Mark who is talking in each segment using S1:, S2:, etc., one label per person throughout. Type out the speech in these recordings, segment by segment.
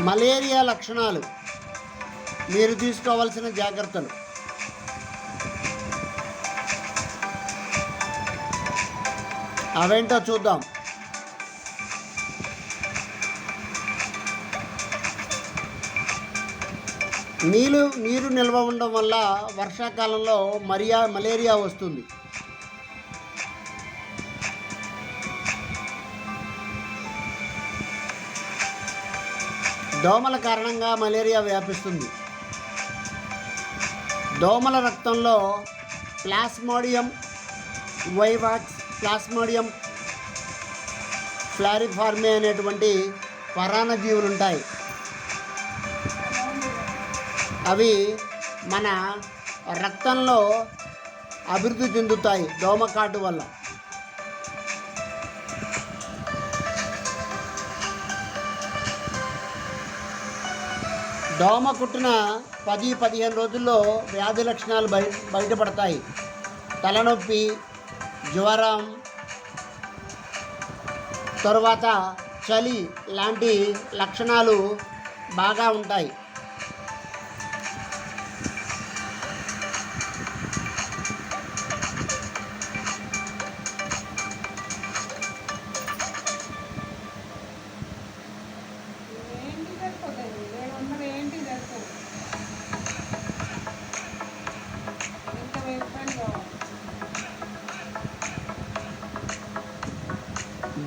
S1: Malaria లక్షణాలు. మీరు తీసుకోవాల్సిన జాగ్రత్తలు. అవేంటో చూద్దాం. నీళ్ళు నీరు నిల్వ ఉండడం వల్ల వర్షాకాలంలో మరియా మలేరియా వస్తుంది. దోమల కారణంగా మలేరియా వ్యాపిస్తుంది. దోమల రక్తంలో ప్లాస్మోడియం వైవాక్స్ ప్లాస్మోడియం ఫ్లారిఫార్మే అనేటువంటి పరాన్నజీవులు ఉంటాయి అవి మన రక్తంలో అభివృద్ధి చెందుతాయి దోమకాటు వల్ల. దోమ కుట్టిన పది పదిహేను రోజుల్లో వ్యాధి లక్షణాలు బయ బయటపడతాయి. తలనొప్పి జ్వరం తరువాత చలి లాంటి లక్షణాలు బాగా ఉంటాయి.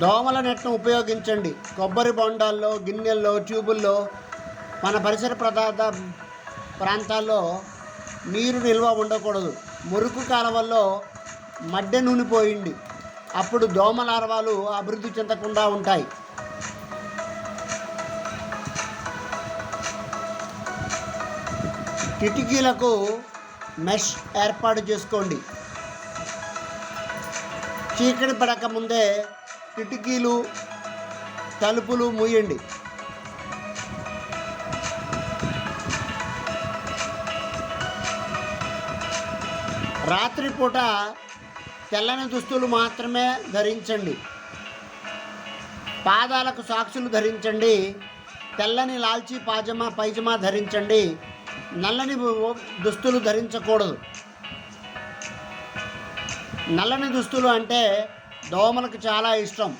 S1: దోమల నెట్ను ఉపయోగించండి. కొబ్బరి బొండాల్లో గిన్నెల్లో ట్యూబుల్లో మన పరిసర పదార్థ ప్రాంతాల్లో నీరు నిల్వ ఉండకూడదు. మురుకు కాలవల్లో మడ్డె నూనె పోయింది అప్పుడు దోమ లార్వాలు అభివృద్ధి చెందకుండా ఉంటాయి. కిటికీలకు మెష్ ఏర్పాటు చేసుకోండి. చీకటి పడక ముందే కిటికీలు తలుపులు మూయండి. రాత్రిపూట తెల్లని దుస్తులు మాత్రమే ధరించండి. పాదాలకు సాక్షులు ధరించండి. తెల్లని లాల్చీ పాజమా పైజమా ధరించండి. నల్లని దుస్తులు ధరించకూడదు. నల్లని దుస్తులు అంటే దోమలకు చాలా ఇష్టం.